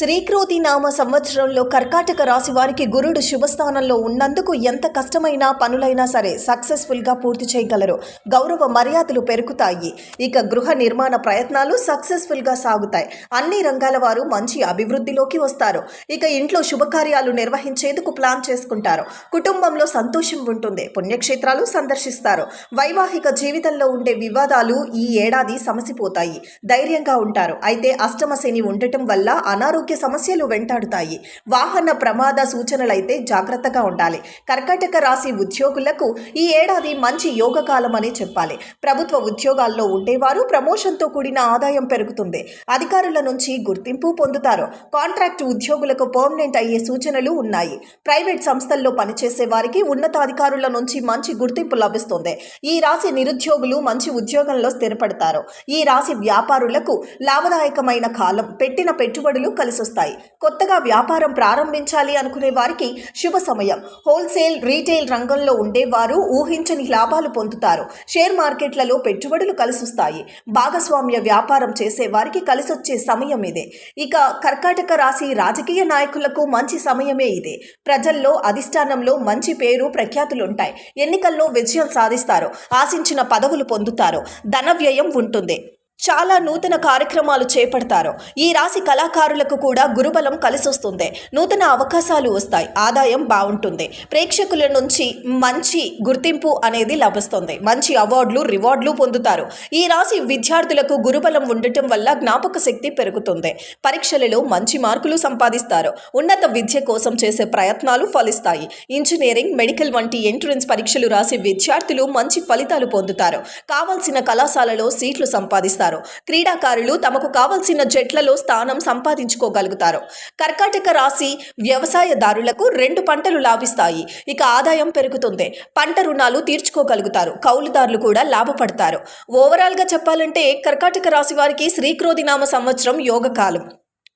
శ్రీక్రోతి నామ సంవత్సరంలో కర్కాటక రాశి వారికి గురుడు శుభస్థానంలో ఉన్నందుకు ఎంత కష్టమైన పనులైనా సరే సక్సెస్ఫుల్గా పూర్తి చేయగలరు. గౌరవ మర్యాదలు పెరుగుతాయి. ఇక గృహ నిర్మాణ ప్రయత్నాలు సక్సెస్ఫుల్గా సాగుతాయి. అన్ని రంగాల వారు మంచి అభివృద్ధిలోకి వస్తారు. ఇక ఇంట్లో శుభకార్యాలు నిర్వహించేందుకు ప్లాన్ చేసుకుంటారు. కుటుంబంలో సంతోషం ఉంటుంది. పుణ్యక్షేత్రాలు సందర్శిస్తారు. వైవాహిక జీవితంలో ఉండే వివాదాలు ఈ ఏడాది సమసిపోతాయి. ధైర్యంగా ఉంటారు. అయితే అష్టమ శని ఉండటం వల్ల అనారోగ్య సమస్యలు వెంటాడుతాయి. వాహన ప్రమాద సూచనలైతే జాగ్రత్తగా ఉండాలి. కర్కాటక రాశి ఉద్యోగులకు ఈ ఏడాది మంచి యోగ కాలం అని చెప్పాలి. ప్రభుత్వ ఉద్యోగాల్లో ఉండేవారు ప్రమోషన్తో కూడిన ఆదాయం పెరుగుతుంది. అధికారుల నుంచి గుర్తింపు పొందుతారు. కాంట్రాక్ట్ ఉద్యోగులకు పర్మనెంట్ అయ్యే సూచనలు ఉన్నాయి. ప్రైవేట్ సంస్థల్లో పనిచేసే వారికి ఉన్నతాధికారుల నుంచి మంచి గుర్తింపు లభిస్తుంది. ఈ రాశి నిరుద్యోగులు మంచి ఉద్యోగంలో స్థిరపడతారు. ఈ రాశి వ్యాపారులకు లాభదాయకమైన కాలం పెట్టిన పెట్టుబడులు కలిసొస్తాయి. కొత్తగా వ్యాపారం ప్రారంభించాలి అనుకునే వారికి శుభ సమయం. హోల్సేల్ రీటైల్ రంగంలో ఉండేవారు ఊహించని లాభాలు పొందుతారు. షేర్ మార్కెట్లలో పెట్టుబడులు కలిసొస్తాయి. భాగస్వామ్య వ్యాపారం చేసే వారికి కలిసొచ్చే సమయం ఇదే. ఇక కర్కాటక రాశి రాజకీయ నాయకులకు మంచి సమయమే ఇదే. ప్రజల్లో అధిష్టానంలో మంచి పేరు ప్రఖ్యాతులుంటాయి. ఎన్నికల్లో విజయం సాధిస్తారు. ఆశించిన పదవులు పొందుతారు. ధన వ్యయం ఉంటుంది. చాలా నూతన కార్యక్రమాలు చేపడతారు. ఈ రాశి కళాకారులకు కూడా గురుబలం కలిసొస్తుంది. నూతన అవకాశాలు వస్తాయి. ఆదాయం బాగుంటుంది. ప్రేక్షకుల నుంచి మంచి గుర్తింపు అనేది లభిస్తుంది. మంచి అవార్డులు రివార్డులు పొందుతారు. ఈ రాశి విద్యార్థులకు గురుబలం ఉండటం వల్ల జ్ఞాపక శక్తి పెరుగుతుంది. పరీక్షలలో మంచి మార్కులు సంపాదిస్తారు. ఉన్నత విద్య కోసం చేసే ప్రయత్నాలు ఫలిస్తాయి. ఇంజనీరింగ్ మెడికల్ వంటి ఎంట్రన్స్ పరీక్షలు రాసే విద్యార్థులు మంచి ఫలితాలు పొందుతారు. కావాల్సిన కళాశాలలో సీట్లు సంపాదిస్తారు. క్రీడాకారులు తమకు కావలసిన జట్లలో స్థానం సంపాదించుకోగలుగుతారు. కర్కాటక రాశి వ్యవసాయదారులకు రెండు పంటలు లాభిస్తాయి. ఇక ఆదాయం పెరుగుతుంది. పంట రుణాలు తీర్చుకోగలుగుతారు. కౌలుదారులు కూడా లాభపడతారు. ఓవరాల్గా చెప్పాలంటే కర్కాటక రాశి వారికి శ్రీక్రోధినామ సంవత్సరం యోగకాలం.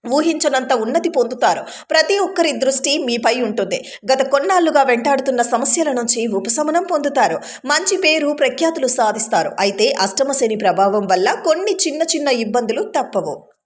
ఊహించనంత ఉన్నతి పొందుతారు. ప్రతి ఒక్కరి దృష్టి మీపై ఉంటుంది. గత కొన్నాళ్ళుగా వెంటాడుతున్న సమస్యల నుంచి ఉపశమనం పొందుతారు. మంచి పేరు ప్రఖ్యాతులు సాధిస్తారు. అయితే అష్టమశని ప్రభావం వల్ల కొన్ని చిన్న చిన్న ఇబ్బందులు తప్పవు.